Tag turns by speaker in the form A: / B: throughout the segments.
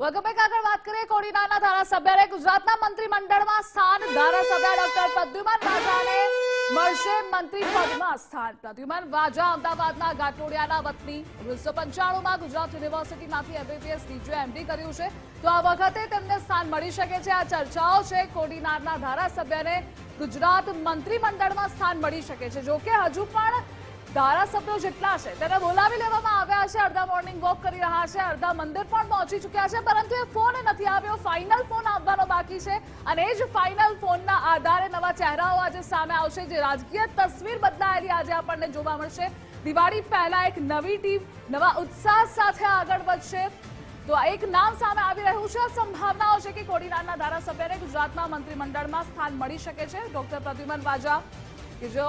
A: વગમે આગળ વાત કરીએ કોડીનારના ધારાસભ્યને. ગુજરાતના મંત્રીમંડળમાં સ્થાન ધારાસભ્ય ડોક્ટર પ્રદ્યુમન વાજાને મળશે મંત્રી પદમાં સ્થાન. પ્રદ્યુમન વાજા અમદાવાદના ગાટોડિયાના વતની ઓગણીસો પંચાણુંમાં ગુજરાત યુનિવર્સિટીમાંથી એમબીબીએસ ડીજો એમડી કર્યું છે. તો આ વખતે તેમને સ્થાન મળી શકે છે. આ ચર્ચાઓ છે કોડીનારના ધારાસભ્યને ગુજરાત મંત્રીમંડળમાં સ્થાન મળી શકે છે. જોકે હજુ પણ ધારાસભ્યો જેટલા છે, તેને બોલાવી લેવામાં આવ્યા છે. અડધા મોર્નિંગ વોક કરી રહ્યા છે. અડધા મંદિર પણ પહોંચી ચૂક્યા છે, પરંતુ એ ફોન નથી આવ્યો. ફાઇનલ ફોન આવવાનો બાકી છે અને એ જ ફાઇનલ ફોનના આધારે નવા ચહેરાઓ આજે સામે આવશે, જે રાજકીય તસવીર બદલાયેલી આજે આપણને જોવા મળશે. દિવાળી પહેલા એક નવી ટીમ, નવા ઉત્સાહ સાથે આગળ વધશે. તો એક નામ સામે આવી રહ્યું છે. સંભાવનાઓ છે કે કોડીનારના ધારાસભ્યને ગુજરાતના મંત્રીમંડળમાં સ્થાન મળી શકે છે. ડોક્ટર પ્રદ્યુમન વાજા, કે જો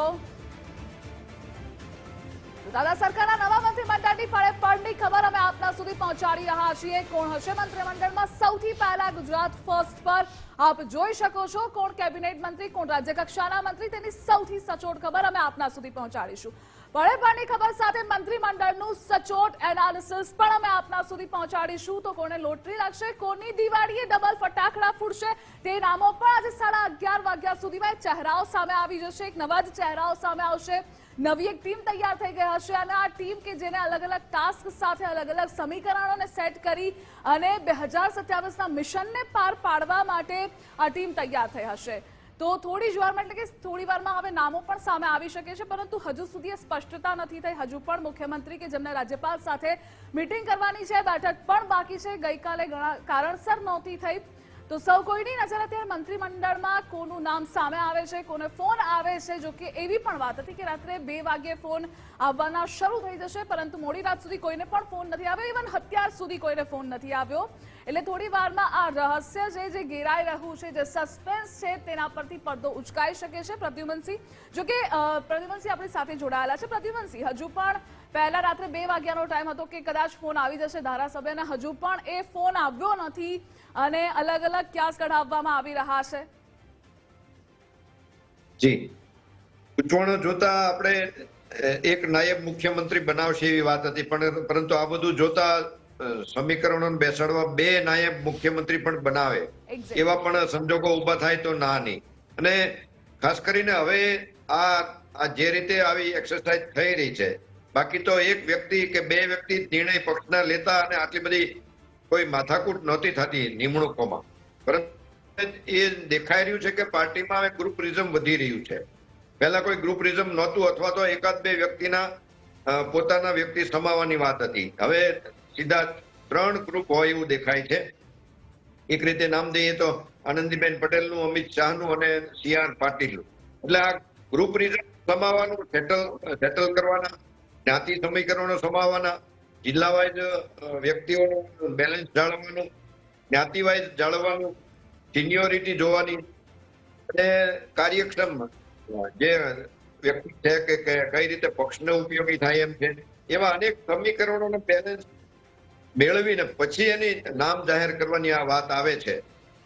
A: દાદા સરકારના નવા મંત્રીમંડળની ફળે પડની ખબર અમે આપના સુધી પહોંચાડી રહ્યા છીએ. કોણ હશે મંત્રીમંડળમાં? સૌથી પહેલા ગુજરાત ફર્સ્ટ પર. આપ જોઈ શકો છો કોણ કેબિનેટ મંત્રી, કોણ રાજ્ય કક્ષાના મંત્રી, તેની સૌથી સચોટ ખબર અમે આપના સુધી પહોંચાડીશું. પડે પડની ખબર સાથે મંત્રીમંડળનું સચોટ એનાલિસિસ પણ અમે આપના સુધી પહોંચાડીશું. તો કોને લોટરી લાગશે, કોની દિવાળીએ ડબલ ફટાકડા ફૂટશે, તે નામો પણ આજે સાડા અગિયાર વાગ્યા સુધીમાં ચહેરાઓ સામે આવી જશે, એક નવા જ ચહેરાઓ સામે આવશે. નવી એક ટીમ તૈયાર થઈ ગઈ હશે અને આ ટીમ કે જેને અલગ અલગ ટાસ્ક સાથે અલગ અલગ સમીકરણોને સેટ કરી અને બે હજાર સત્યાવીસના મિશનને પાર પાડવા માટે આ ટીમ તૈયાર થઈ હશે. તો થોડી જ વારમાં એટલે કે થોડી વારમાં હવે નામો પણ સામે આવી શકે છે, પરંતુ હજુ સુધી સ્પષ્ટતા નથી થઈ. હજુ પણ મુખ્યમંત્રી કે જેમને રાજ્યપાલ સાથે મીટિંગ કરવાની છે, બેઠક પણ બાકી છે. ગઈકાલે ઘણા કારણસર નહોતી થઈ. તો સૌ કોઈની નજર અત્યારે મંત્રીમંડળમાં? કોનું નામ સામે આવે છે? કોને ફોન આવે છે? જો કે એવી પણ વાત હતી કે રાત્રે બે વાગ્યે ફોન આવવાના શરૂ થઈ જશે, પરંતુ મોડી રાત સુધી કોઈને પણ ફોન નથી આવ્યો. ઇવન અત્યાર સુધી કોઈને ફોન નથી આવ્યો. એટલે થોડી વારમાં આ રહસ્ય જે જે ઘેરાઈ રહ્યું છે, જે સસ્પેન્સ છે, તેના પરથી પડદો ઉચકાઈ શકે છે. પ્રદ્યુમનસિંહ, જો કે પ્રદ્યુમનસિંહ આપણી સાથે જોડાયેલા છે. પ્રદ્યુમનસિંહ, હજુ પણ પહેલા રાત્રે બે વાગ્યાનો ટાઈમ હતો કે કદાચ ફોન આવી જશે ધારાસભ્યને. હજુ પણ એ ફોન આવ્યો નથી અને અલગ અલગ ક્યાસ કઢાવવામાં આવી રહ્યા છે.
B: જી. ગૂંચવણો જોતા આપણે એક નાયબ મુખ્યમંત્રી બનાવશે એવી વાત હતી, પણ, પરંતુ આ બધું જોતા અ, સમીકરણોને બેસાડવા બે નાયબ મુખ્યમંત્રી પણ બનાવે. એવા પણ સંજોગો ઊભા થાય તો ના નહીં અને ખાસ કરીને હવે આ આ જે રીતે આવી એક્સરસાઇઝ થઈ રહી છે બાકી તો એક વ્યક્તિ કે બે વ્યક્તિ નિર્ણય પક્ષના લેતા અને આટલી બધી કોઈ માથાકૂટ નહોતી થતી નિમણૂકોમાં. પરંતુ એ દેખાઈ રહ્યું છે કે પાર્ટીમાં હવે ગ્રુપરિઝમ વધી રહ્યું છે. પહેલા કોઈ ગ્રુપરિઝમ નહોતું અથવા તો એકાદ બે વ્યક્તિના પોતાના વ્યક્તિ સમાવવાની વાત હતી. હવે સીધા ત્રણ ગ્રુપ હોય એવું દેખાય છે. એક રીતે નામ દઈએ તો આનંદીબેન પટેલનું, અમિત શાહનું અને સી આર પાટીલનું. એટલે આ ગ્રુપ રિઝલ્ટ સમાવવાનું સેટલ સેટલ કરવાના, જ્ઞાતિ સમીકરણો સમાવવાના જિલ્લા વાઇઝ વ્યક્તિઓનું બેલેન્સ જાળવવાનું જ્ઞાતિ વાઇઝ જાળવવાનું સિનિયોરિટી જોવાની અને કાર્યક્ષમ, જે વ્યક્તિ છે કે કઈ રીતે પક્ષને ઉપયોગી થાય એમ છે. એવા અનેક સમીકરણોને બેલેન્સ મેળવીને પછી એની નામ જાહેર કરવાની આ વાત આવે છે.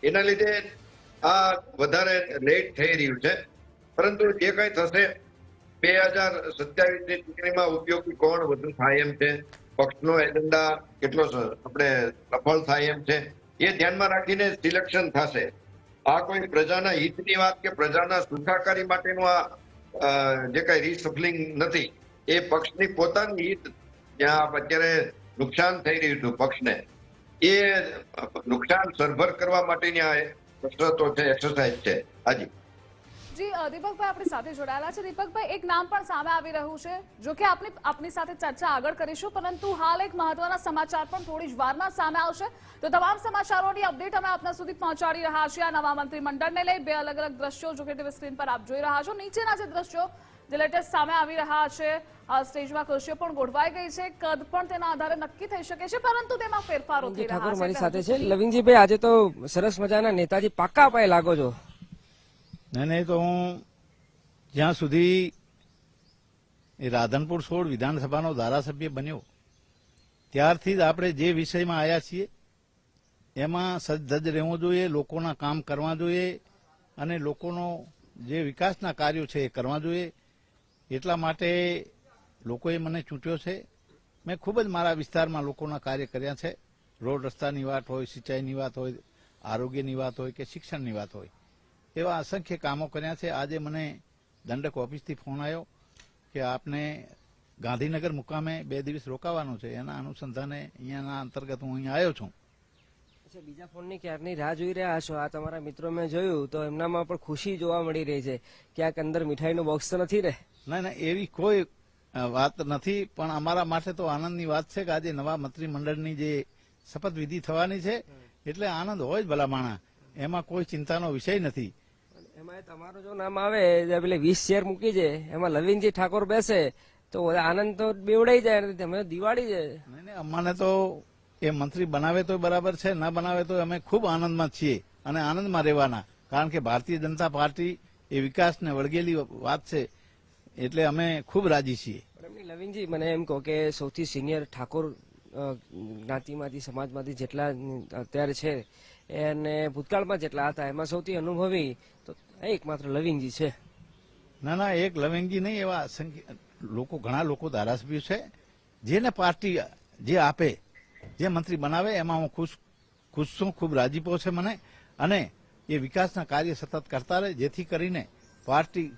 B: એના લીધે આ વધારે લેટ થઈ રહ્યું છે. પરંતુ જે કઈ થશે, બે હજાર સત્યાવીસની ચૂંટણીમાં ઉપયોગી કોણ વધુ થાય એમ છે, પક્ષનો એજન્ડા કેટલો આપણે સફળ થાય એમ છે, એ ધ્યાનમાં રાખીને સિલેક્શન થશે. આ કોઈ પ્રજાના હિતની વાત કે પ્રજાના સુખાકારી માટેનું આ જે કઈ રિસફલિંગ નથી, એ પક્ષની પોતાની હિત, જ્યાં અત્યારે નુકસાન થઈ રહ્યું હતું પક્ષને. એ નુકસાન સરભર કરવા માટેની આ કસરતો છે એક્સરસાઇઝ છે. હાજી.
A: જી દીપકભાઈ આપણી સાથે જોડાયેલા છે. દીપકભાઈ, એક નામ પણ સામે આવી રહ્યું છે, જો કે આપણે આપની સાથે ચર્ચા આગળ કરીશું, પરંતુ હાલ એક મહત્વના સમાચાર પણ થોડી જ વારમાં સામે આવશે. તો તમામ સમાચારોની અપડેટ અમે આપના સુધી પહોંચાડી રહ્યા છીએ. આ નવા મંત્રીમંડળને લઈ બે અલગ અલગ દ્રશ્યો, જો કે ટીવી સ્ક્રીન પર આપ જોઈ રહ્યા છો. નીચેના જે દ્રશ્યો જે લેટેસ્ટ સામે આવી રહ્યા છે. આ સ્ટેજમાં ખુરશીઓ પણ ગોઠવાઈ ગઈ છે. કદ પણ તેના આધારે નક્કી થઈ શકે છે પરંતુ તેમાં ફેરફારો થઈ રહ્યા છે.
C: મારી સાથે છે. લવિંગજીભાઈ આજે તો સરસ મજાના નેતાજી પાક્કા પાય લાગો છો.
D: નહીં નહીં તો હું જ્યાં સુધી એ રાધનપુર સોળ વિધાનસભાનો ધારાસભ્ય બન્યો ત્યારથી જ આપણે જે વિષયમાં આવ્યા છીએ એમાં સજ્જ રહેવું જોઈએ લોકોના કામ કરવા જોઈએ અને લોકોનો જે વિકાસના કાર્યો છે એ કરવા જોઈએ એટલા માટે લોકોએ મને ચૂંટ્યો છે. મેં ખૂબ જ મારા વિસ્તારમાં લોકોના કાર્ય કર્યા છે. રોડ રસ્તાની વાત હોય, સિંચાઈની વાત હોય, આરોગ્યની વાત હોય કે શિક્ષણની વાત હોય. એવા અસંખ્ય કામો કર્યા છે. આજે મને દંડક ઓફિસથી ફોન આવ્યો કે આપને ગાંધીનગર મુકામે બે દિવસ રોકાવાનું છે. એના અનુસંધાને અહીંયાના અંતર્ગત હું અહીંયા આવ્યો છું.
C: બીજા ફોનની ક્યારની રાહ જોઈ રહ્યા છો? આ તમારા મિત્રો મેં જોયું, તો એમનામાં પણ ખુશી જોવા મળી રહી છે. ક્યાંક અંદર મીઠાઈનું બોક્સ તો નથી ને?
D: ના ના એવી કોઈ વાત નથી પણ અમારા માટે તો આનંદની વાત છે કે આજે નવા મંત્રીમંડળની જે શપથવિધિ થવાની છે એટલે આનંદ હોય જ ભલા માણા એમાં કોઈ ચિંતાનો વિષય નથી.
C: એમાં તમારું જો નામ આવે પેલે વીસ શેર મૂકી છે એમાં લવિનજી ઠાકોર બેસે તો આનંદ તો બેવડાઈ જાય તમે દિવાળી
D: નહીં, અમને તો એ મંત્રી બનાવે તો બરાબર છે ન બનાવે તો અમે ખૂબ આનંદમાં છીએ અને આનંદમાં રહેવાના. કારણ કે ભારતીય જનતા પાર્ટી એ વિકાસને વળગેલી વાત છે. એટલે અમે ખૂબ રાજી છીએ.
C: લવિંગજી મને એમ કહો કે સૌથી સિનિયર ઠાકોર જ્ઞાતિમાંથી સમાજમાંથી જેટલા અત્યારે છે અને ભૂતકાળમાં જેટલા હતા એમાં સૌથી અનુભવી તો એકમાત્ર લવિંગજી છે.
D: ના ના એક લવિંગજી નહીં એવા અસંખ્ય લોકો ઘણા લોકો ધારાસભ્યો છે જેને પાર્ટી જે આપે જે મંત્રી બનાવે એમાં હું ખુશ ખુશ છું ખૂબ રાજીપો છે મને. અને એ વિકાસના કાર્ય સતત કરતા રહે જેથી કરીને પાર્ટી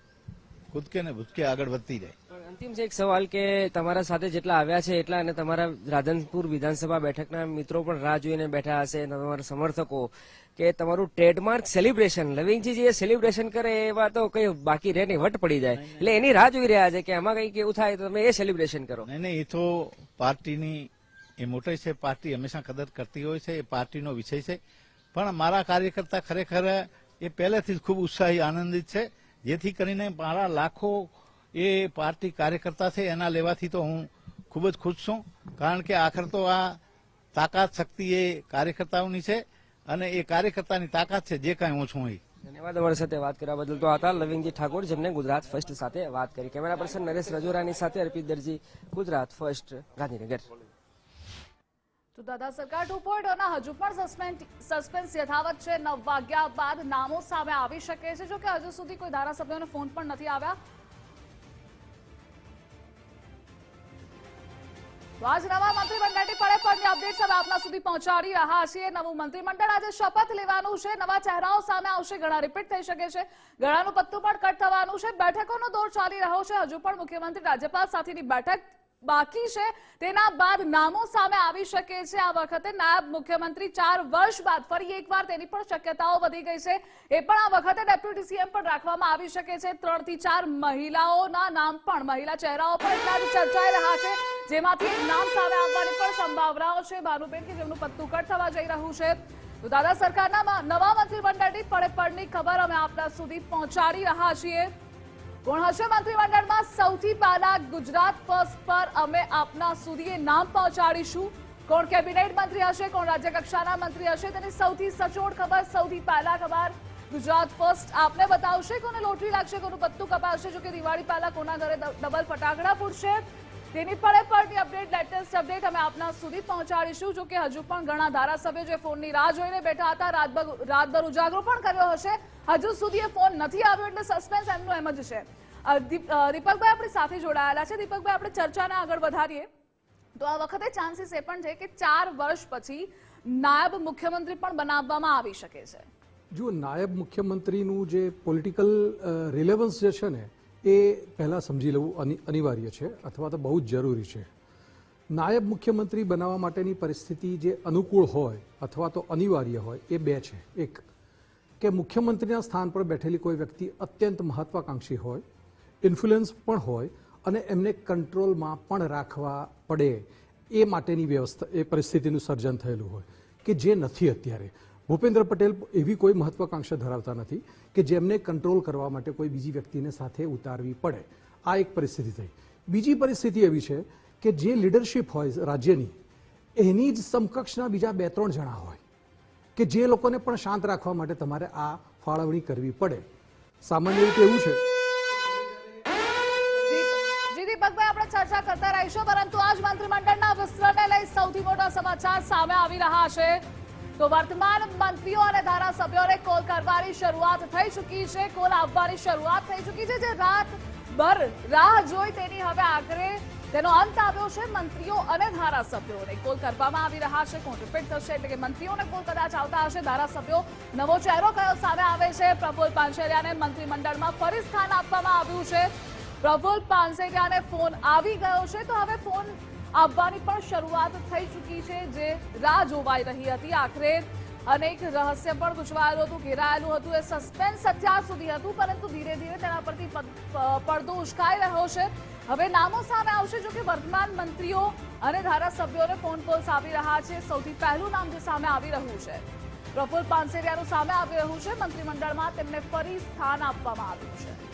D: કૂદકે ને ભૂતકે આગળ વધતી
C: જાય. અંતિમ છે એક સવાલ કે તમારા સાથે જેટલા આવ્યા છે એટલા અને તમારા રાધનપુર વિધાનસભા બેઠકના મિત્રો પણ રાહ જોઈને બેઠા હશે તમારા સમર્થકો કે તમારું ટ્રેડમાર્ક સેલિબ્રેશન લવિંગજી જે સેલિબ્રેશન કરે એવા તો કઈ બાકી રહે નહીં વટ પડી જાય. એટલે એની રાહ જોઈ રહ્યા છે કે આમાં કઈ કેવું થાય તો તમે એ સેલિબ્રેશન કરો.
D: નહીં એ તો પાર્ટીની એ મોટી છે પાર્ટી હંમેશા કદર કરતી હોય છે એ પાર્ટીનો વિષય છે. પણ મારા કાર્યકર્તા ખરેખર એ પહેલેથી જ ખૂબ ઉત્સાહી આનંદિત છે. જેથી કરીને મારા લાખો એ પાર્ટી કાર્યકર્તા છે, એના લેવાથી તો હું ખૂબ જ ખુશ છું. કારણ કે આખર તો આ તાકાત શક્તિ એ કાર્યકર્તાઓની છે અને એ કાર્યકર્તાની તાકાત છે જે કાંઈ હું છું એ
C: ધન્યવાદ અમારી સાથે વાત કરવા બદલ તો હતા લવિંગજી ઠાકોર, જેમને ગુજરાત ફર્સ્ટ સાથે વાત કરી. કેમેરા પર્સન નરેશ રજોરાની સાથે અર્પિત દરજી, ગુજરાત ફર્સ્ટ ગાંધીનગર.
A: તો દાદા સરકાર ટુ પોઈન્ટ હજુ પણ સસ્પેન્સ યથાવત છે. નવ વાગ્યા બાદ નામો સામે આવી શકે છે. જોકે હજુ સુધી કોઈ ધારાસભ્યોને ફોન પણ નથી આવ્યા. તો આજ નવા મંત્રીમંડળની પડે પડની અપડેટ હવે આપના સુધી પહોંચાડી રહ્યા છીએ. નવું મંત્રીમંડળ આજે શપથ લેવાનું છે. નવા ચહેરાઓ સામે આવશે. ઘણા રિપીટ થઈ શકે છે. ઘણાનું પત્તું પણ કટ થવાનું છે. બેઠકોનો દોર ચાલી રહ્યો છે. હજુ પણ મુખ્યમંત્રી રાજ્યપાલ સાથેની બેઠક બાકી છે. તેના બાદ નામો સામે આવી શકે છે. આ વખતે નાયબ મુખ્યમંત્રી ચાર વર્ષ બાદ ફરી એકવાર તેની પણ શક્યતાઓ વધી ગઈ છે. એ પણ આ વખતે ડેપ્યુટી સીએમ પણ રાખવામાં આવી શકે છે. ત્રણથી ચાર મહિલાઓના નામ પણ, મહિલા ચહેરાઓ પણ એટલા ચર્ચાઈ રહ્યા છે, જેમાંથી નામ સામે આવવાની પણ સંભાવનાઓ છે. ભાનુબેન કે જેમનું પત્તું કટ થવા જઈ રહ્યું છે. તો દાદા, સરકારના નવા મંત્રીમંડળની પડે પડની ખબર અમે આપના સુધી પહોંચાડી રહ્યા છીએ. કોણ હશે મંત્રીમંડળમાં? સૌથી પહેલા ગુજરાત ફર્સ્ટ પર અમે આપના સુધી નામ પહોંચાડીશું. કોણ કેબિનેટ મંત્રી હશે, કોણ રાજ્ય કક્ષાના મંત્રી હશે, તેની સૌથી સચોટ ખબર, સૌથી પહેલા ખબર ગુજરાત ફર્સ્ટ આપને બતાવશે કોને લોટરી લાગશે, કોનું પત્તું કપાવશે જો કે દિવાળી પહેલા કોના ઘરે ડબલ ફટાકડા ફૂટશે. તેની પડે પડની અપડેટ લેટેસ્ટ અપડેટ અમે આપના સુધી પહોંચાડીશું. જો કે હજુ પણ ઘણા ધારાસભ્યો જે ફોનની રાહ જોઈને બેઠા હતા, રાતભર રાતભર ઉજાગરો પણ કર્યો હશે. હજુ સુધી એ ફોન નથી આવ્યો, એટલે સસ્પેન્સ એમનું એમ જ છે. દીપકભાઈ આપણી સાથે જોડાયેલા છે. દીપકભાઈ, આપણે ચર્ચાને આગળ વધારીએ. તો આ વખતે ચાન્સીસ એ પણ છે કે ચાર વર્ષ પછી નાયબ મુખ્યમંત્રી પણ બનાવવામાં આવી શકે છે.
E: જો નાયબ મુખ્યમંત્રીનું જે પોલિટિકલ રિલેવન્સ જે છે ને, એ પહેલાં સમજી લેવું અનિ- અનિવાર્ય છે અથવા તો બહુ જ જરૂરી છે. નાયબ મુખ્યમંત્રી બનાવવા માટેની પરિસ્થિતિ જે અનુકૂળ હોય અથવા તો અનિવાર્ય હોય એ બે છે. એક, કે મુખ્યમંત્રીના સ્થાન પર બેઠેલી કોઈ વ્યક્તિ અત્યંત મહત્વાકાંક્ષી હોય ઇન્ફ્લુઅન્સ પણ હોય અને એમને કંટ્રોલમાં પણ રાખવા પડે એ માટેની વ્યવસ્થા, એ પરિસ્થિતિનું સર્જન થયેલું હોય, કે જે નથી અત્યારે. ભૂપેન્દ્ર પટેલ એવી કોઈ મહત્વાકાંક્ષા ધરાવતા નથી કે જેમને કંટ્રોલ કરવા માટે કોઈ બીજી વ્યક્તિને સાથે ઉતારવી પડે. આ એક પરિસ્થિતિ થઈ. બીજી પરિસ્થિતિ એવી છે કે જે લીડરશિપ હોય રાજ્યની, એની જ સમકક્ષના બીજા બે ત્રણ જણા હોય, કે જે લોકોને પણ શાંત રાખવા માટે તમારે આ ફાળવણી કરવી પડે. સામાન્ય રીતે એવું છે
A: ચર્ચા છે પરંતુ આજ મંત્રીમંડળના વિસ્તરણને લઈ સૌથી મોટા સમાચાર સામે આવી રહ્યા છે. તો વર્તમાન મંત્રીઓ અને ધારાસભ્યોને કોલ કરવાની શરૂઆત થઈ ચૂકી છે. કોલ આવવાની શરૂઆત થઈ ચૂકી છે જે રાતભર રાહ જોઈ તેની હવે આખરે તેનો અંત આવ્યો છે મંત્રીઓ અને ધારાસભ્યોને. કોલ કરવામાં આવી રહ્યા છે, કોણ રિપીટ થશે એટલે કે મંત્રીઓને કોલ કદાચ આવતા હશે. ધારાસભ્યો નવો ચહેરો કયો સામે આવે છે? પ્રફુલ પાંચેરિયાને મંત્રીમંડળમાં ફરી સ્થાન આપવામાં આવ્યું છે. પ્રફુલ પાનસેરિયાને ફોન આવી ગયો છે. તો હવે ફોન આવવાની પણ શરૂઆત થઈ ચૂકી છે જે રાહ જોવાઈ રહી હતી. આખરે અનેક રહસ્ય પણ ગુચવાયેલું હતું, ઘેરાયેલું હતું. એ સસ્પેન્સ અત્યાર સુધી હતું, પરંતુ ધીરે ધીરે તેના પરથી પડદો ઉશ્કાઈ રહ્યો છે. હવે નામો સામે આવશે જો કે વર્તમાન મંત્રીઓ અને ધારાસભ્યોને ફોન કોલ્સ આવી રહ્યા છે. સૌથી પહેલું નામ જે સામે આવી રહ્યું છે, પ્રફુલ પાનસેરિયાનું સામે આવી રહ્યું છે. મંત્રીમંડળમાં તેમને ફરી સ્થાન આપવામાં આવ્યું છે.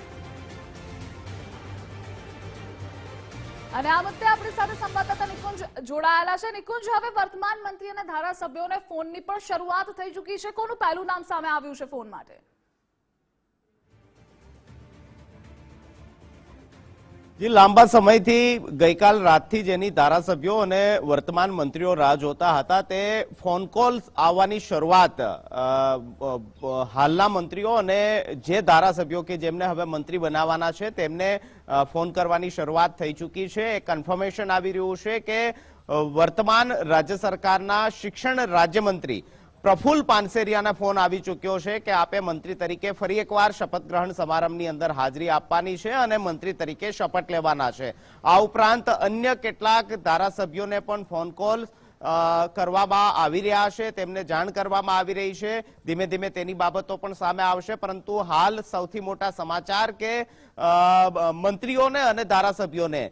A: અને આ મુદ્દે આપણી સાથે સંવાદદાતા નિકુંજ જોડાયેલા છે. નિકુંજ, હવે વર્તમાન મંત્રી અને ધારાસભ્યોને ફોનની પણ શરૂઆત થઈ ચૂકી છે. કોનું પહેલું નામ સામે આવ્યું છે ફોન માટે?
F: જે લાંબા સમયથી ગઈકાલ રાતથી જેની ધારાસભ્યો અને વર્તમાન મંત્રીઓ રાહ જોતા હતા. તે ફોન કોલ આવવાની શરૂઆત હાલના મંત્રીઓ અને જે ધારાસભ્યો કે જેમને હવે મંત્રી બનાવવાના છે, તેમને ફોન કરવાની શરૂઆત થઈ ચૂકી છે. એ કન્ફર્મેશન આવી રહ્યું છે કે વર્તમાન રાજ્ય સરકારના શિક્ષણ રાજ્યમંત્રી પ્રફુલ પાનસેરિયાના ફોન આવી ચૂક્યો છે કે આપે મંત્રી તરીકે ફરી એકવાર શપથ ગ્રહણ સમારંભની અંદર હાજરી આપવાની છે અને મંત્રી તરીકે શપથ લેવાના છે. આ ઉપરાંત અન્ય કેટલાક ધારાસભ્યોને પણ ફોન કોલ કરવામાં આવી રહ્યા છે. તેમને જાણ કરવામાં આવી રહી છે. ધીમે ધીમે તેની બાબતો પણ સામે આવશે. પરંતુ હાલ સૌથી મોટા સમાચાર કે મંત્રીઓને અને ધારાસભ્યોને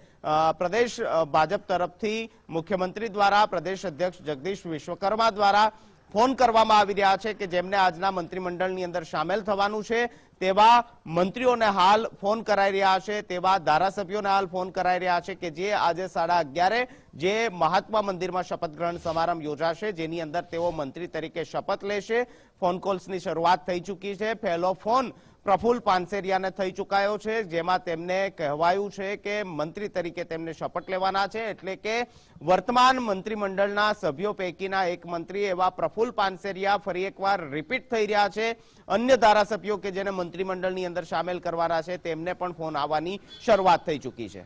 F: પ્રદેશ ભાજપ તરફથી મુખ્યમંત્રી દ્વારા, પ્રદેશ અધ્યક્ષ જગદીશ વિશ્વકર્મા દ્વારા ફોન કરવામાં આવી રહ્યા છે કે જેમને આજના મંત્રીમંડળની અંદર સામેલ થવાનું છે, તેવા મંત્રીઓને હાલ ફોન કરાઈ રહ્યા છે, તેવા ધારાસભ્યોને હાલ ફોન કરાઈ રહ્યા છે કે જે આજે સાડા અગિયારે જે મહાત્મા મંદિરમાં શપથ ગ્રહણ સમારંભ યોજાશે, જેની અંદર તેઓ મંત્રી તરીકે શપથ લેશે. ફોન કોલ્સની શરૂઆત થઈ ચૂકી છે. પહેલો ફોન પ્રફુલ પાનસેરિયાને થઈ ચુકાયો છે, જેમાં તેમને કહેવાયું છે કે મંત્રી તરીકે તેમને શપથ લેવાના છે, એટલે કે વર્તમાન મંત્રીમંડળના સભ્યો પૈકીના એક મંત્રી એવા પ્રફુલ પાનસેરિયા ફરી એકવાર રિપીટ થઈ રહ્યા છે. અન્ય ધારાસભ્યો કે જેને મંત્રીમંડળની અંદર સામેલ કરવાના છે, તેમને પણ ફોન આવવાની શરૂઆત થઈ ચૂકી છે.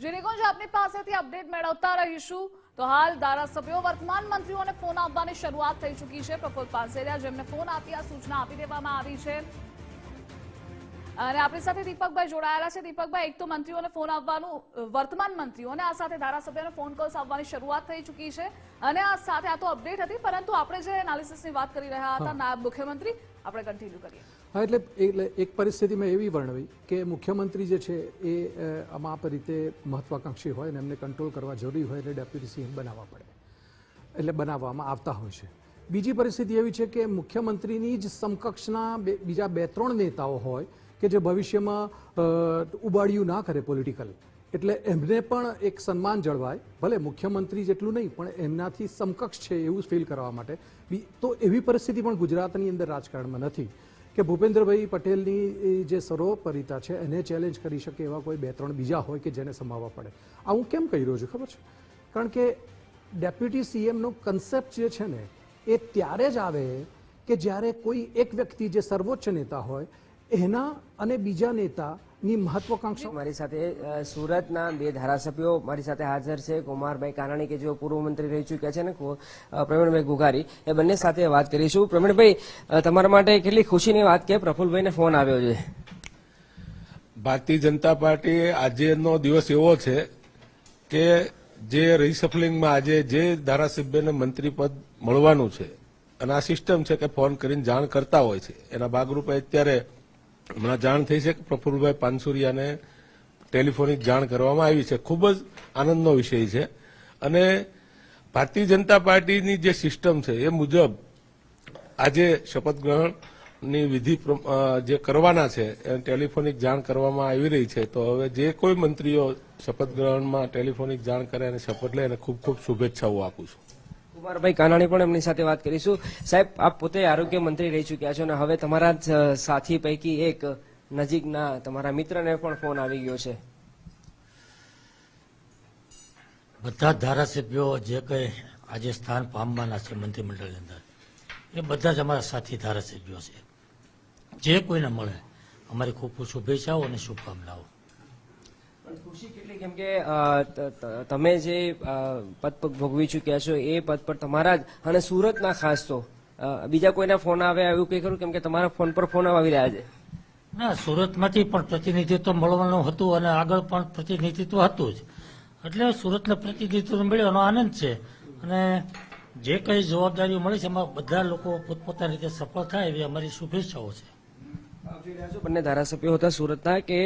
A: જેનિકુંજ આપની પાસેથી અપડેટ મેળવતા રહીશું, તો હાલ ધારાસભ્યો વર્તમાન મંત્રીઓને ફોન આપવાની શરૂઆત થઈ ચૂકી છે. પ્રફુલ પાનસેરિયા જેમને ફોન આપી આ સૂચના આપી દેવામાં આવી છે. અને આપણી સાથે દીપકભાઈ જોડાયેલા છે. દીપકભાઈ એક તો મંત્રીઓને ફોન આવવાનું વર્તમાન વર્તમાન મંત્રીઓને આ સાથે ધારાસભ્યોને ફોન કોલ્સ આવવાની શરૂઆત થઈ ચૂકી છે. અને આ સાથે આ તો અપડેટ હતી પરંતુ આપણે જે એનાલિસિસની વાત કરી રહ્યા હતા નાયબ મુખ્યમંત્રી આપણે કન્ટિન્યુ કરીએ.
E: હા એટલે એટલે એક પરિસ્થિતિમાં એવી વર્ણવી કે મુખ્યમંત્રી જે છે એ અમાપ આમાં રીતે મહત્વાકાંક્ષી હોય અને એમને કંટ્રોલ કરવા જરૂરી હોય એટલે ડેપ્યુટી સીએમ બનાવવા પડે. એટલે બનાવવામાં આવતા હોય છે. બીજી પરિસ્થિતિ એવી છે કે મુખ્યમંત્રીની જ સમકક્ષના બીજા બે ત્રણ નેતાઓ હોય કે જે ભવિષ્યમાં ઉબાડિયું ના કરે પોલિટિકલ એટલે એમને પણ એક સન્માન જળવાય, ભલે મુખ્યમંત્રી જેટલું નહીં, પણ એમનાથી સમકક્ષ છે એવું ફીલ કરવા માટે. તો એવી પરિસ્થિતિ પણ ગુજરાતની અંદર રાજકારણમાં નથી. કે ભૂપેન્દ્રભાઈ પટેલની જે સર્વોપરિતા છે, એને ચેલેન્જ કરી શકે એવા કોઈ બે ત્રણ બીજા હોય કે જેને સમાવવા પડે. આ હું કેમ કહી રહ્યો છું, ખબર છે? કારણ કે ડેપ્યુટી સીએમનો કન્સેપ્ટ જે છે ને, એ ત્યારે જ આવે કે જ્યારે કોઈ એક વ્યક્તિ જે સર્વોચ્ચ નેતા હોય એના અને બીજા નેતાની મહત્વાકાંક્ષા
C: મારી સાથે સુરતના બે ધારાસભ્યો મારી સાથે હાજર છે. કુમારભાઈ કાનાણી કે જેઓ પૂર્વ મંત્રી રહી ચૂક્યા છે ને પ્રવીણભાઈ ગુગારી. એ બંને સાથે વાત કરીશું. પ્રવીણભાઈ તમારા માટે કેટલી ખુશીની વાત કે પ્રફુલભાઈને ફોન આવ્યો છે?
G: ભારતીય જનતા પાર્ટી આજેનો દિવસ એવો છે કે જે રિસફલિંગમાં આજે જે ધારાસભ્યને મંત્રી પદ મળવાનું છે અને આ સિસ્ટમ છે કે ફોન કરીને જાણ કરતા હોય છે. એના ભાગરૂપે અત્યારે હમણાં જાણ થઈ છે કે પ્રફુલભાઈ પાનસુરિયાને ટેલિફોનિક જાણ કરવામાં આવી છે. ખૂબ જ આનંદનો વિષય છે. અને ભારતીય જનતા પાર્ટીની જે સિસ્ટમ છે, એ મુજબ આજે શપથ ગ્રહણની વિધિ જે કરવાના છે, એ ટેલિફોનિક જાણ કરવામાં આવી રહી છે. તો હવે જે કોઈ મંત્રીઓ શપથ ગ્રહણમાં ટેલિફોનિક જાણ કરે અને શપથ લે, એને ખૂબ ખૂબ શુભેચ્છાઓ આપું છું.
C: કુમારભાઈ કાનાણી પણ એમની સાથે વાત કરીશું. સાહેબ, આપ પોતે આરોગ્ય મંત્રી રહી ચૂક્યા છો અને હવે તમારા જ સાથી પૈકી એક નજીકના તમારા મિત્રને પણ ફોન આવી ગયો છે.
H: બધા ધારાસભ્યો જે કંઈ આજે સ્થાન પામવાના છે મંત્રીમંડળની અંદર, એ બધા જ અમારા સાથી ધારાસભ્યો છે. જે કોઈને મળે, અમારી ખૂબ ખૂબ શુભેચ્છાઓ અને શુભકામનાઓ.
C: ખુશી કેટલી? કેમ કે તમે જે પદ પર ભોગવી ચૂક્યા છો એ પદ પર તમારા જ અને સુરતના ખાસ તો બીજા કોઈના ફોન આવે એવું કઈ ખરું? કેમ કે તમારા ફોન પર ફોન આવી રહ્યા છે.
H: ના સુરતમાંથી પણ પ્રતિનિધિત્વ મળવાનું હતું અને આગળ પણ પ્રતિનિધિત્વ હતું જ. એટલે સુરતને પ્રતિનિધિત્વ મળ્યો આનંદ છે. અને જે કંઈ જવાબદારીઓ મળી છે એમાં બધા લોકો પોતપોતાની રીતે સફળ થાય એવી અમારી શુભેચ્છાઓ છો,
C: બંને ધારાસભ્યો હતા સુરતના કે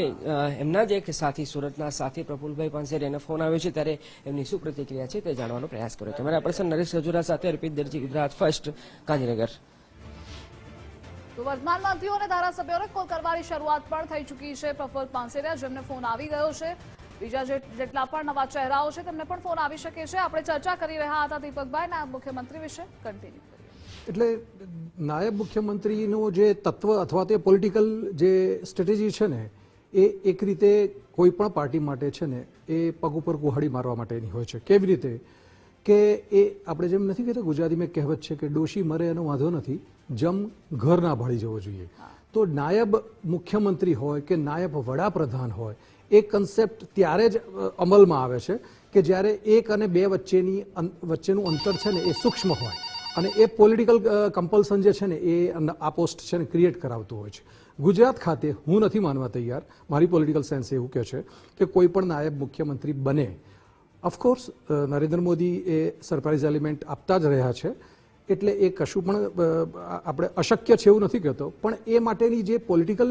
C: એમના જે સાથી સુરતના સાથી પ્રફુલભાઈ પાંસેર એને ફોન આવ્યો છે ત્યારે એમની શું પ્રતિક્રિયા છે તે જાણવાનો પ્રયાસ કર્યો કેમેરા પર્સન નરેશ રજુરા સાથે અર્પિત દરજી ગુજરાત ફર્સ્ટ, ગાંધીનગર.
A: તો વર્તમાન મંત્રીઓ અને ધારાસભ્યોને કોલ કરવાની શરૂઆત પણ થઈ ચૂકી છે પ્રફુલ પાનસેરિયા, જેમને ફોન આવી ગયો છે. બીજા જેટલા પણ નવા ચહેરાઓ છે તેમને પણ ફોન આવી શકે છે. આપણે ચર્ચા કરી રહ્યા હતા દીપકભાઈના મુખ્યમંત્રી વિશે કન્ટિન્યુ
E: એટલે નાયબ મુખ્યમંત્રીનો જે તત્વ અથવા તે પોલિટિકલ જે સ્ટ્રેટેજી છે ને, એ એક રીતે કોઈ પણ પાર્ટી માટે છે ને, એ પગ ઉપર કુહાડી મારવા માટેની હોય છે. કેવી રીતે? કે એ આપણે જેમ નથી કહેતા, ગુજરાતીમાં કહેવત છે કે ડોશી મરે એનો વાંધો નથી, જમ ઘર ના ભાળી જવો જોઈએ. તો નાયબ મુખ્યમંત્રી હોય કે નાયબ વડાપ્રધાન હોય, એ કન્સેપ્ટ ત્યારે જ અમલમાં આવે છે કે જ્યારે એક અને બે વચ્ચેની વચ્ચેનું અંતર છે ને એ સૂક્ષ્મ હોય. અને એ પોલિટિકલ કમ્પલ્સન જે છે ને, એ આ પોસ્ટ છે ને ક્રિએટ કરાવતું હોય છે. ગુજરાત ખાતે હું નથી માનવા તૈયાર, મારી પોલિટિકલ સેન્સ એવું કહે છે કે કોઈ પણ નાયબ મુખ્યમંત્રી બને. ઓફકોર્સ નરેન્દ્ર મોદી એ સરપ્રાઇઝ એલિમેન્ટ આપતા જ રહ્યા છે, એટલે એ કશું પણ આપણે અશક્ય છે એવું નથી કહેતો. પણ એ માટેની જે પોલિટિકલ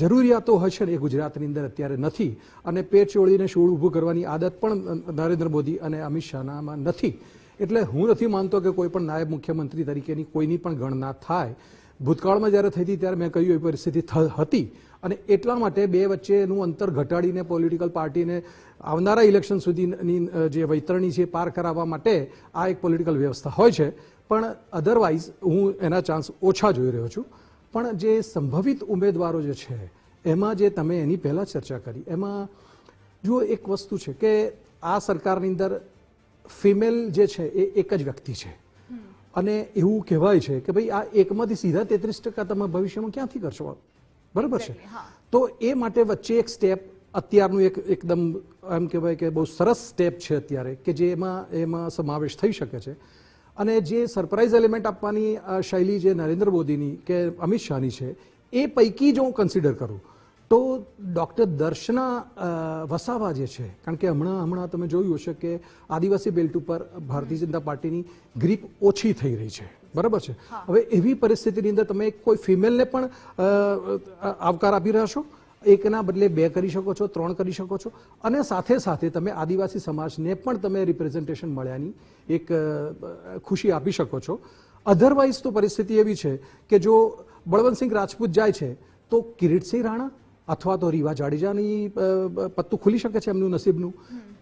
E: જરૂરિયાતો હોય છે ને એ ગુજરાતની અંદર અત્યારે નથી. અને પેટ ચોળીને શૂળ ઊભું કરવાની આદત પણ નરેન્દ્ર મોદી અને અમિત શાહનામાં નથી. એટલે હું નથી માનતો કે કોઈ પણ નાયબ મુખ્યમંત્રી તરીકેની કોઈની પણ ગણના થાય. ભૂતકાળમાં જ્યારે થઈ હતી ત્યારે મેં કહ્યું એ પરિસ્થિતિ હતી. અને એટલા માટે બે વચ્ચેનું અંતર ઘટાડીને પોલિટિકલ પાર્ટીને આવનારા ઇલેક્શન સુધીની જે વૈતરણી છે પાર કરાવવા માટે આ એક પોલિટિકલ વ્યવસ્થા હોય છે. પણ અધરવાઇઝ હું એના ચાન્સ ઓછા જોઈ રહ્યો છું. પણ જે સંભવિત ઉમેદવારો જે છે, એમાં જે તમે એની પહેલાં ચર્ચા કરી, એમાં જો એક વસ્તુ છે કે આ સરકારની અંદર ફિમેલ જે છે એ એક જ વ્યક્તિ છે. અને એવું કહેવાય છે કે ભાઈ આ એકમાંથી સીધા તેત્રીસ ટકા તમે ભવિષ્યમાં ક્યાંથી કરશો? બરાબર છે? તો એ માટે વચ્ચે એક સ્ટેપ અત્યારનું એક એકદમ એમ કહેવાય કે બહુ સરસ સ્ટેપ છે અત્યારે કે જે એમાં એમાં સમાવેશ થઈ શકે છે. અને જે સરપ્રાઇઝ એલિમેન્ટ આપવાની શૈલી જે નરેન્દ્ર મોદીની કે અમિત શાહની છે એ પૈકી જો હું કન્સિડર કરું. તો ડૉક્ટર દર્શના વસાવા જે છે કારણ કે હમણાં હમણાં તમે જોયું હશે કે આદિવાસી બેલ્ટ ઉપર ભારતીય જનતા પાર્ટીની ગ્રીપ ઓછી થઈ રહી છે. બરાબર છે? હવે એવી પરિસ્થિતિની અંદર તમે કોઈ ફિમેલને પણ આવકાર આપી રહ્યા છો? એકના બદલે બે કરી શકો છો ત્રણ કરી શકો છો? અને સાથે સાથે તમે આદિવાસી સમાજને પણ તમે રિપ્રેઝન્ટેશન મળ્યાની એક ખુશી આપી શકો છો. અધરવાઇઝ તો પરિસ્થિતિ એવી છે કે જો બળવંતસિંહ રાજપૂત જાય છે તો કિરીટસિંહ રાણા અથવા તો રીવા જાડેજાની પત્તું ખુલી શકે છે એમનું નસીબનું.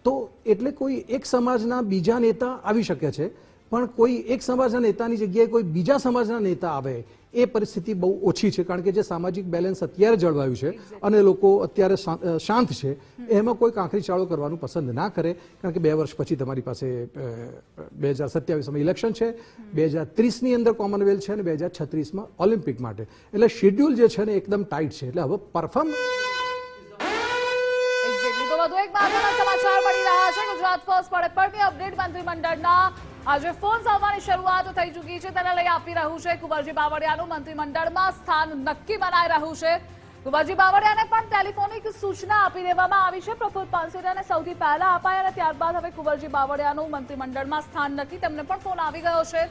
E: તો એટલે કોઈ એક સમાજના બીજા નેતા આવી શકે છે. પણ કોઈ એક સમાજના નેતાની જગ્યાએ કોઈ બીજા સમાજના નેતા આવે એ પરિસ્થિતિ બહુ ઓછી છે, કારણ કે જે સામાજિક બેલેન્સ અત્યારે જળવાયું છે અને લોકો અત્યારે શાંત છે, એમાં કોઈ કાંકરી ચાળો કરવાનું પસંદ ના કરે, કારણ કે બે વર્ષ પછી તમારી પાસે બે હજાર સત્યાવીસમાં ઇલેક્શન છે, બે હજાર ત્રીસની અંદર કોમનવેલ્થ છે અને બે હજાર છત્રીસમાં ઓલિમ્પિક માટે. એટલે શેડ્યુલ જે છે ને એકદમ ટાઈટ છે, એટલે હવે પરફોર્મ
A: ગુજરાત ફર્સ્ટ પડે પડની અપડેટ મંત્રીમંડળના આજે ફોન આવવાની શરૂઆત થઈ ચૂકી છે. તેને લઈ આપી રહ્યું છે કુંવરજી બાવળિયાનું મંત્રીમંડળમાં સ્થાન નક્કી બનાવી રહ્યું છે. કુંવરજી બાવળિયાને પણ ટેલિફોનિક સૂચના આપી દેવામાં આવી છે. પ્રફુલ પાનસુરિયાને સૌથી પહેલા અપાય અને ત્યારબાદ હવે કુંવરજી બાવળિયાનું મંત્રીમંડળમાં સ્થાન નક્કી. તેમને પણ ફોન આવી ગયો છે.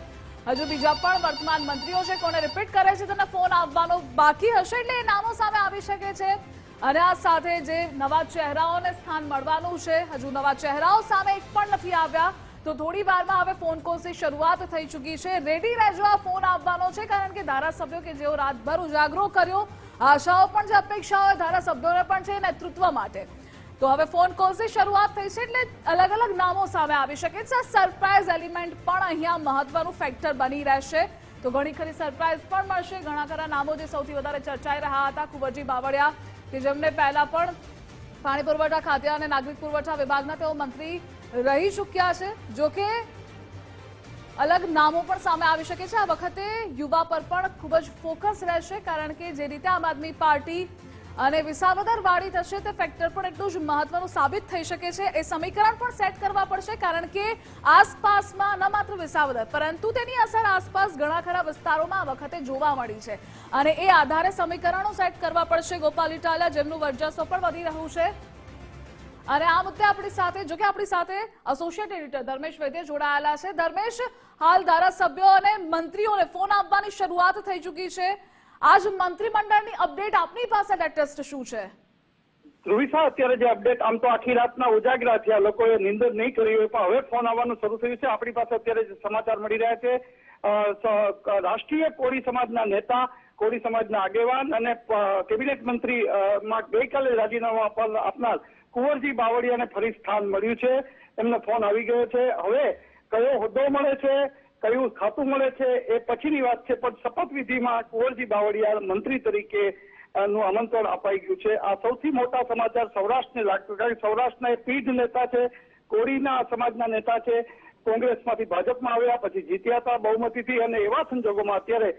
A: હજુ બીજા પણ વર્તમાન મંત્રીઓ છે, કોને રિપીટ કરે છે તેને ફોન આવવાનો બાકી હશે એટલે એ નામો સામે આવી શકે છે. અને આ સાથે જે નવા ચહેરાઓને સ્થાન મળવાનું છે, હજુ નવા ચહેરાઓ સામે એક પણ નથી આવ્યા. તો થોડી વારમાં હવે ફોન કોલ્સની શરૂઆત થઈ ચૂકી છે. રેડી રહેજો આ ફોન આવવાનો છે, કારણ કે ધારાસભ્યો કે જેઓ રાતભર ઉજાગરો કર્યો, આશાઓ પણ જે અપેક્ષાઓ ધારાસભ્યોને પણ છે, નેતૃત્વ માટે. તો હવે ફોન કોલ્સની શરૂઆત થઈ છે, એટલે અલગ અલગ નામો સામે આવી શકે છે. સરપ્રાઇઝ એલિમેન્ટ પણ અહીંયા મહત્વનું ફેક્ટર બની રહેશે. તો ઘણી ખરી સરપ્રાઇઝ પણ મળશે. ઘણા ખરા નામો જે સૌથી વધારે ચર્ચાઈ રહ્યા હતા, કુંવરજી બાવળિયા. કે જેમને પહેલા પણ પાણી પુરવઠા ખાતે અને નાગરિક પુરવઠા વિભાગના તેઓ મંત્રી રહી ચૂક્યા છે, જો કે અલગ નામો પણ સામે આવી શકે છે. આ વખતે યુવા પર પણ ખૂબ જ ફોકસ રહેશે, કારણ કે જે રીતે આમ આદમી પાર્ટી અને વિસાવદર વાડી થશે તે ફેક્ટર પણ એટલું જ મહત્વનું સાબિત થઈ શકે છે. એ સમીકરણ પણ સેટ કરવા પડશે કારણ કે આસપાસમાં ન માત્ર વિસાવદર, પરંતુ તેની અસર આસપાસ ઘણા ખરા વિસ્તારોમાં આ વખતે જોવા મળી છે. અને એ આધારે સમીકરણો સેટ કરવા પડશે. ગોપાલ ઇટાલિયા, જેમનું વર્ચસ્વ પણ વધી રહ્યું છે. અને આ મુદ્દે આપણી સાથે, જો કે આપણી સાથે એસોસિએટ એડિટર ધર્મેશ વૈદ્ય જોડાયેલા છે. ધર્મેશ, હાલ ધારાસભ્યો અને મંત્રીઓને ફોન આપવાની શરૂઆત થઈ ચૂકી છે. આજ મંત્રીમંડળની અપડેટ આપની પાસે લેટેસ્ટ શું છે?
I: ધ્રુવિસા, અત્યારે જે અપડેટ, આમ તો આખી રાતના ઉજાગરા થયા લોકોએ નિંદર નહીં કરી હોય, પણ હવે ફોન આવવાનું શરૂ થયું છે. આપણી પાસે અત્યારે સમાચાર મળી રહ્યા છે રાષ્ટ્રીય કોળી સમાજના નેતા, કોળી સમાજના આગેવાન અને કેબિનેટ મંત્રી માં ગઈકાલે રાજીનામું આપનાર કુંવરજી બાવળિયાને ફરી સ્થાન મળ્યું છે. એમનો ફોન આવી ગયો છે. હવે કયો હોદ્દો મળે છે? કયું ખાતું મળે છે એ પછીની વાત છે. પણ શપથવિધિમાં કુંવરજી બાવળિયા મંત્રી તરીકે નું આમંત્રણ અપાઈ ગયું છે. આ સૌથી મોટા સમાચાર સૌરાષ્ટ્રને લાગતું કારણ કે સૌરાષ્ટ્રના એ પીઢ નેતા છે, કોળીના સમાજના નેતા છે. કોંગ્રેસમાંથી ભાજપમાં આવ્યા, પછી જીત્યા હતા બહુમતીથી અને એવા સંજોગોમાં અત્યારે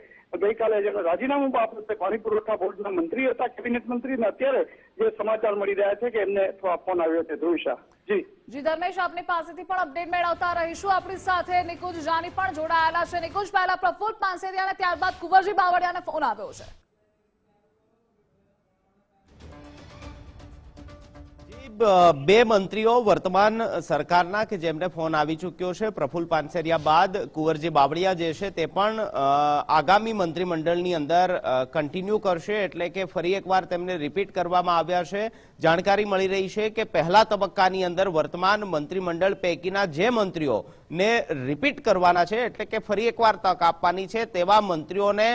I: ગઈકાલે જેમને રાજીનામું આપ્યું છે. પાણી પુરવઠા બોર્ડના મંત્રી હતા, કેબિનેટ મંત્રી અને અત્યારે જે સમાચાર મળી રહ્યા છે કે એમને ફોન આવ્યો છે. ધ્રુવિશા જી.
A: જી, ધર્મેશ, આપની પાસેથી પણ અપડેટ મેળવતા રહીશું. આપણી સાથે નિકુંજ જાની પણ જોડાયેલા છે. નિકુંજ, પહેલા પ્રફુલ પાસેથી અને ત્યારબાદ કુંવરજી બાવળિયાને ફોન આવ્યો છે.
F: બ- મંત્રીઓ વર્તમાન સરકારના કે જેમને ફોન આવી ચૂક્યો છે, પ્રફુલ્લ પાનસેરિયા બાદ કુંવરજી બાવળિયા જે છે તે પણ આગામી મંત્રીમંડળની અંદર કન્ટિન્યુ કરશે એટલે કે ફરી એકવાર તેમને રિપીટ કરવામાં આવ્યા છે. જાણકારી મળી રહી છે કે પહેલા તબક્કાની અંદર વર્તમાન મંત્રીમંડળ પૈકીના જે મંત્રીઓને રિપીટ કરવાના છે, એટલે કે ફરી એકવાર તક આપવાની છે, તેવા મંત્રીઓને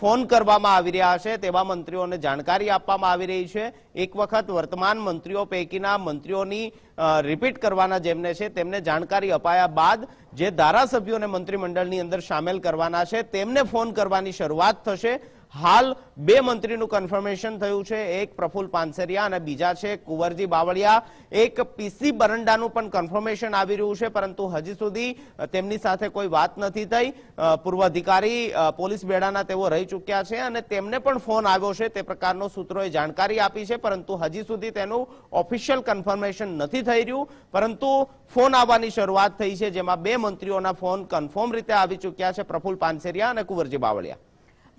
F: ફોન કરવામાં આવી રહ્યા છે. તેવા મંત્રીઓને જાણકારી આપવામાં આવી રહી છે. એક વખત વર્તમાન મંત્રીઓ પૈકીના મંત્રીઓની રિપીટ કરવાના જેમને છે, તેમને જાણકારી અપાયા બાદ જે ધારાસભ્યોને મંત્રીમંડળની અંદર સામેલ કરવાના છે, તેમને ફોન કરવાની શરૂઆત થશે. હાલ બે મંત્રીનું કન્ફર્મેશન થયું છે. એક પ્રફુલ પાનસરિયા અને બીજા છે કુંવરજી બાવળિયા. એક પીસી બરંડાનું પણ કન્ફર્મેશન આવી રહ્યું છે, પરંતુ હજી સુધી તેમની સાથે કોઈ વાત નથી થઈ. પૂર્વ અધિકારી પોલીસ બેડાના તેઓ રહી ચૂક્યા છે અને તેમને પણ ફોન આવ્યો છે. તે પ્રકારનો સૂત્રોએ જાણકારી આપી છે, પરંતુ હજી સુધી તેનું ઓફિશિયલ કન્ફર્મેશન નથી થઈ રહ્યું. પરંતુ ફોન આવવાની શરૂઆત થઈ છે, જેમાં બે મંત્રીઓના ફોન કન્ફર્મ રીતે આવી ચૂક્યા છે, પ્રફુલ પાનસેરિયા અને કુંવરજી બાવળિયા.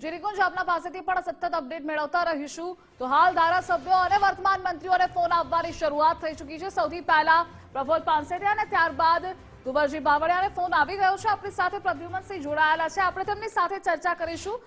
A: જે નિકુંજ આપના પાસેથી પણ સતત અપડેટ મેળવતા રહીશું? તો હાલ ધારાસભ્યો અને વર્તમાન મંત્રીઓને ફોન આપવાની શરૂઆત થઈ ચૂકી છે. સૌથી પહેલા પ્રફુલ પાનસેરિયા અને ત્યારબાદ કુંવરજી બાવળિયાને ફોન આવી ગયો છે. આપણી સાથે પ્રદ્યુમનસિંહ જોડાયેલા છે. આપણે તેમની સાથે ચર્ચા કરીશું.